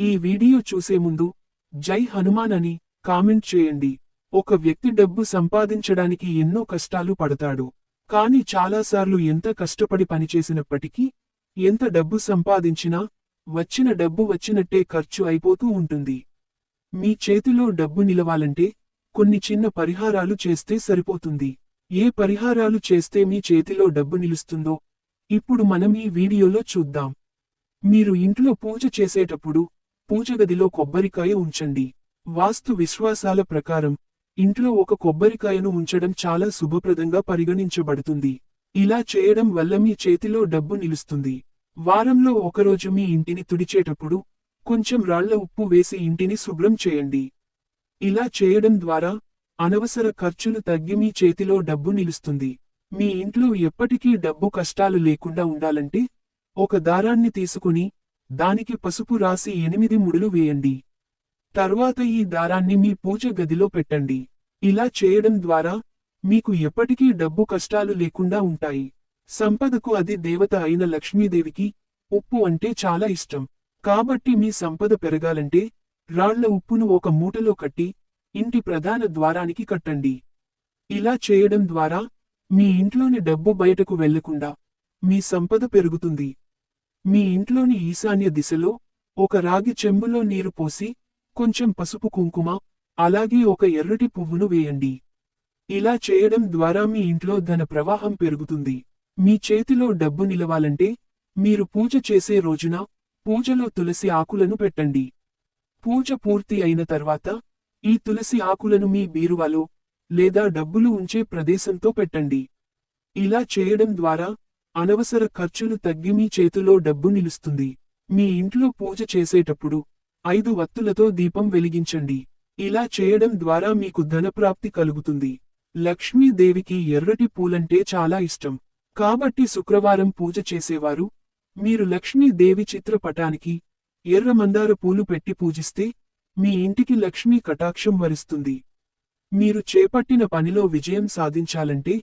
ఈ వీడియో చూసే ముందు జై హనుమాన్ అని కామెంట్ చేయండి. ఒక వ్యక్తి డబ్బు సంపాదించడానికి ఎన్నో కష్టాలు పడతాడు. కాని చాలాసార్లు ఎంత కష్టపడి పనిచేసినప్పటికీ ఎంత డబ్బు సంపాదించినా వచ్చిన డబ్బు వచ్చినట్టే ఖర్చు అయిపోతూ ఉంటుంది. మీ చేతిలో డబ్బు నిలవాలంటే కొన్ని చిన్న పరిహారాలు చేస్తే సరిపోతుంది. ఏ పరిహారాలు చేస్తే మీ చేతిలో డబ్బు నిలుస్తుందో ఇప్పుడు మనం ఈ వీడియోలో చూద్దాం. మీరు ఇంట్లో పూజ చేసేటప్పుడు పూజగదిలో కొబ్బరికాయ ఉంచండి. వాస్తు విశ్వాసాల ప్రకారం ఇంట్లో ఒక కొబ్బరికాయను ఉంచడం చాలా శుభప్రదంగా పరిగణించబడుతుంది. ఇలా చేయడం వల్ల మీ చేతిలో డబ్బు నిలుస్తుంది. వారంలో ఒకరోజు మీ ఇంటిని తుడిచేటప్పుడు కొంచెం రాళ్ళ ఉప్పు వేసి ఇంటిని శుభ్రం చేయండి. ఇలా చేయడం ద్వారా అనవసర ఖర్చులు తగ్గి మీ చేతిలో డబ్బు నిలుస్తుంది. మీ ఇంట్లో ఎప్పటికీ డబ్బు కష్టాలు లేకుండా ఉండాలంటే ఒక దారాన్ని తీసుకుని దానికి పసుపు రాసి ఎనిమిది ముడులు వేయండి. తర్వాత ఈ దారాన్ని మీ పూజ గదిలో పెట్టండి. ఇలా చేయడం ద్వారా మీకు ఎప్పటికీ డబ్బు కష్టాలు లేకుండా ఉంటాయి. సంపదకు అది దేవత అయిన లక్ష్మీదేవికి ఉప్పు అంటే చాలా ఇష్టం. కాబట్టి మీ సంపద పెరగాలంటే రాళ్ళ ఉప్పును ఒక మూటలో కట్టి ఇంటి ప్రధాన ద్వారానికి కట్టండి. ఇలా చేయడం ద్వారా మీ ఇంట్లోని డబ్బు బయటకు వెళ్ళకుండా మీ సంపద పెరుగుతుంది. మీ ఇంట్లోని ఈశాన్య దిశలో ఒక రాగి చెంబులో నీరు పోసి కొంచెం పసుపు కుంకుమ అలాగే ఒక ఎర్రటి పువ్వును వేయండి. ఇలా చేయడం ద్వారా మీ ఇంట్లో ధన ప్రవాహం పెరుగుతుంది. మీ చేతిలో డబ్బు నిలవాలంటే మీరు పూజ చేసే రోజున పూజలో తులసి ఆకులను పెట్టండి. పూజ పూర్తి అయిన తర్వాత ఈ తులసి ఆకులను మీ బీరువాలో లేదా డబ్బులు ఉంచే ప్రదేశంతో పెట్టండి. ఇలా చేయడం ద్వారా అనవసర ఖర్చులు తగ్గి మీ చేతిలో డబ్బు నిలుస్తుంది. మీ ఇంట్లో పూజ చేసేటప్పుడు ఐదు వత్తులతో దీపం వెలిగించండి. ఇలా చేయడం ద్వారా మీకు ధనప్రాప్తి కలుగుతుంది. లక్ష్మీదేవికి ఎర్రటి పూలంటే చాలా ఇష్టం. కాబట్టి శుక్రవారం పూజ చేసేవారు మీరు లక్ష్మీదేవి చిత్రపటానికి ఎర్ర మందార పూలు పెట్టి పూజిస్తే మీ ఇంటికి లక్ష్మీ కటాక్షం వరిస్తుంది. మీరు చేపట్టిన పనిలో విజయం సాధించాలంటే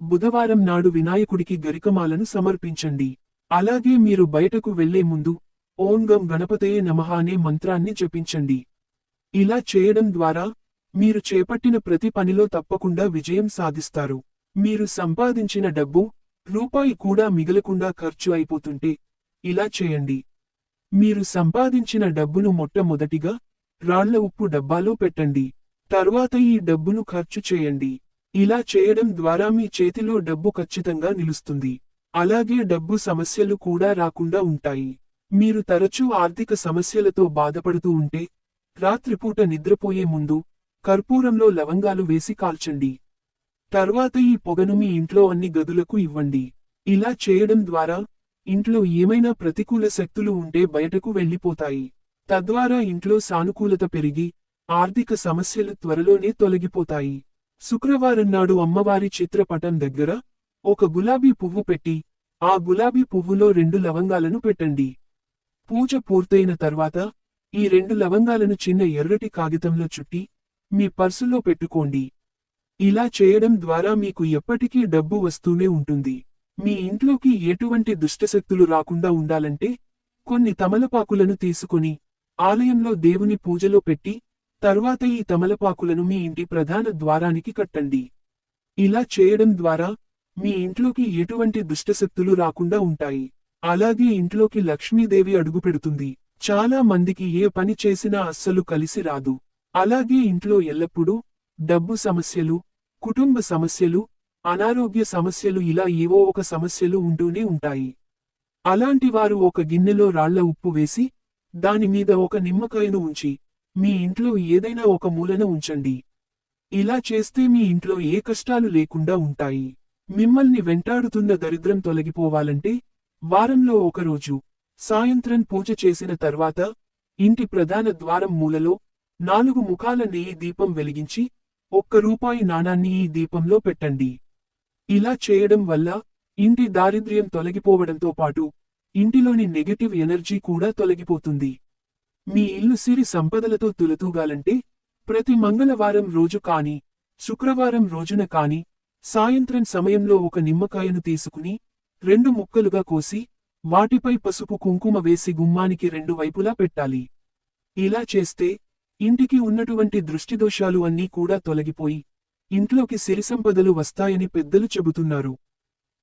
బుధవారం నాడు వినాయకుడికి గరికమాలను సమర్పించండి. అలాగే మీరు బయటకు వెళ్ళే ముందు ఓం గం గణపతయే నమః అనే మంత్రాన్ని జపించండి. ఇలా చేయడం ద్వారా మీరు చేపట్టిన ప్రతి పనిలో తప్పకుండా విజయం సాధిస్తారు. మీరు సంపాదించిన డబ్బు రూపాయి కూడా మిగలకుండా ఖర్చు అయిపోతుంటే ఇలా చేయండి. మీరు సంపాదించిన డబ్బును మొట్టమొదటిగా రాళ్ళ ఉప్పు డబ్బాలో పెట్టండి. తర్వాత ఈ డబ్బును ఖర్చు చేయండి. ఇలా చేయడం ద్వారా మీ చేతిలో డబ్బు ఖచ్చితంగా నిలుస్తుంది. అలాగే డబ్బు సమస్యలు కూడా రాకుండా ఉంటాయి. మీరు తరచూ ఆర్థిక సమస్యలతో బాధపడుతూ ఉంటే రాత్రిపూట నిద్రపోయే ముందు కర్పూరంలో లవంగాలు వేసి కాల్చండి. తర్వాత ఈ పొగను మీ ఇంట్లో అన్ని గదులకు ఇవ్వండి. ఇలా చేయడం ద్వారా ఇంట్లో ఏమైనా ప్రతికూల శక్తులు ఉంటే బయటకు వెళ్ళిపోతాయి. తద్వారా ఇంట్లో సానుకూలత పెరిగి ఆర్థిక సమస్యలు త్వరలోనే తొలగిపోతాయి. శుక్రవారం నాడు అమ్మవారి చిత్రపటం దగ్గర ఒక గులాబీ పువ్వు పెట్టి ఆ గులాబీ పువ్వులో రెండు లవంగాలను పెట్టండి. పూజ పూర్తయిన తర్వాత ఈ రెండు లవంగాలను చిన్న ఎర్రటి కాగితంలో చుట్టి మీ పర్సులో పెట్టుకోండి. ఇలా చేయడం ద్వారా మీకు ఎప్పటికీ డబ్బు వస్తూనే ఉంటుంది. మీ ఇంట్లోకి ఎటువంటి దుష్టశక్తులు రాకుండా ఉండాలంటే కొన్ని తమలపాకులను తీసుకుని ఆలయంలో దేవుని పూజలో పెట్టి తర్వాత ఈ తమలపాకులను మీ ఇంటి ప్రధాన ద్వారానికి కట్టండి. ఇలా చేయడం ద్వారా మీ ఇంట్లోకి ఎటువంటి దుష్టశక్తులు రాకుండా ఉంటాయి. అలాగే ఇంట్లోకి లక్ష్మీదేవి అడుగుపెడుతుంది. చాలా మందికి ఏ పని చేసినా అస్సలు కలిసి రాదు. అలాగే ఇంట్లో ఎల్లప్పుడూ డబ్బు సమస్యలు కుటుంబ సమస్యలు అనారోగ్య సమస్యలు ఇలా ఏవో ఒక సమస్యలు ఉంటూనే ఉంటాయి. అలాంటి వారు ఒక గిన్నెలో రాళ్ళ ఉప్పు వేసి దాని మీద ఒక నిమ్మకాయను ఉంచి మీ ఇంట్లో ఏదైనా ఒక మూలన ఉంచండి. ఇలా చేస్తే మీ ఇంట్లో ఏ కష్టాలు లేకుండా ఉంటాయి. మిమ్మల్ని వెంటాడుతున్న దరిద్రం తొలగిపోవాలంటే వారంలో ఒకరోజు సాయంత్రం పూజ చేసిన తర్వాత ఇంటి ప్రధాన ద్వారం మూలలో నాలుగు ముఖాల నెయ్యి దీపం వెలిగించి ఒక్క రూపాయి నాణాన్ని ఈ దీపంలో పెట్టండి. ఇలా చేయడం వల్ల ఇంటి దారిద్ర్యం తొలగిపోవడంతో పాటు ఇంటిలోని నెగటివ్ ఎనర్జీ కూడా తొలగిపోతుంది. మీ ఇల్లు సిరి సంపదలతో తులతూగాలంటే ప్రతి మంగళవారం రోజు కాని శుక్రవారం రోజున కాని సాయంత్రం సమయంలో ఒక నిమ్మకాయను తీసుకుని రెండు ముక్కలుగా కోసి వాటిపై పసుపు కుంకుమ వేసి గుమ్మానికి రెండు వైపులా పెట్టాలి. ఇలా చేస్తే ఇంటికి ఉన్నటువంటి దృష్టిదోషాలు అన్నీ కూడా తొలగిపోయి ఇంట్లోకి సిరిసంపదలు వస్తాయని పెద్దలు చెబుతున్నారు.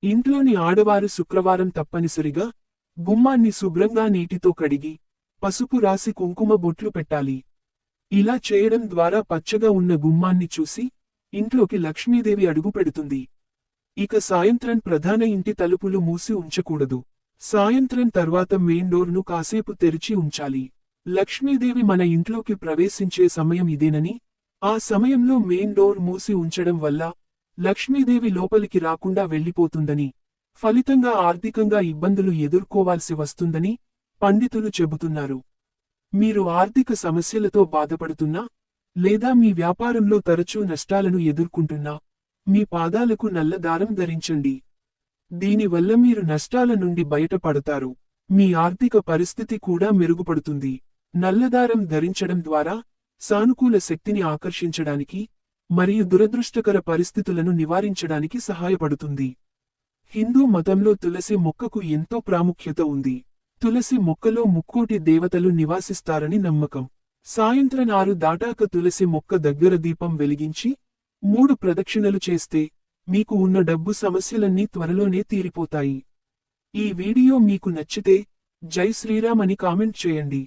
ఇంట్లోని ఆడవారు శుక్రవారం తప్పనిసరిగా గుమ్మాన్ని శుభ్రంగా నీటితో కడిగి పసుపు రాసి కుంకుమ బొట్లు పెట్టాలి. ఇలా చేయడం ద్వారా పచ్చగా ఉన్న గుమ్మాన్ని చూసి ఇంట్లోకి లక్ష్మీదేవి అడుగు పెడుతుంది. ఇక సాయంత్రం ప్రధాన ఇంటి తలుపులు మూసి ఉంచకూడదు. సాయంత్రం తర్వాత మెయిన్ డోర్ను కాసేపు తెరిచి ఉంచాలి. లక్ష్మీదేవి మన ఇంట్లోకి ప్రవేశించే సమయం ఇదేనని ఆ సమయంలో మెయిన్ డోర్ మూసి ఉంచడం వల్ల లక్ష్మీదేవి లోపలికి రాకుండా వెళ్ళిపోతుందని ఫలితంగా ఆర్థికంగా ఇబ్బందులు ఎదుర్కోవాల్సి వస్తుందని పండితులు చెబుతున్నారు. మీరు ఆర్థిక సమస్యలతో బాధపడుతున్నా లేదా మీ వ్యాపారంలో తరచూ నష్టాలను ఎదుర్కొంటున్నా మీ పాదాలకు నల్ల దారం ధరించండి. దీనివల్ల మీరు నష్టాల నుండి బయటపడతారు. మీ ఆర్థిక పరిస్థితి కూడా మెరుగుపడుతుంది. నల్లదారం ధరించడం ద్వారా సానుకూల శక్తిని ఆకర్షించడానికి మరియు దురదృష్టకర పరిస్థితులను నివారించడానికి సహాయపడుతుంది. హిందూ మతంలో తులసి మొక్కకు ఎంతో ప్రాముఖ్యత ఉంది. తులసి మొక్కలో ముక్కోటి దేవతలు నివాసిస్తారని నమ్మకం. సాయంత్రం ఆరు దాటాక తులసి మొక్క దగ్గర దీపం వెలిగించి మూడు ప్రదక్షిణలు చేస్తే మీకు ఉన్న డబ్బు సమస్యలన్నీ త్వరలోనే తీరిపోతాయి. ఈ వీడియో మీకు నచ్చితే జై శ్రీరామ్ అని కామెంట్ చేయండి.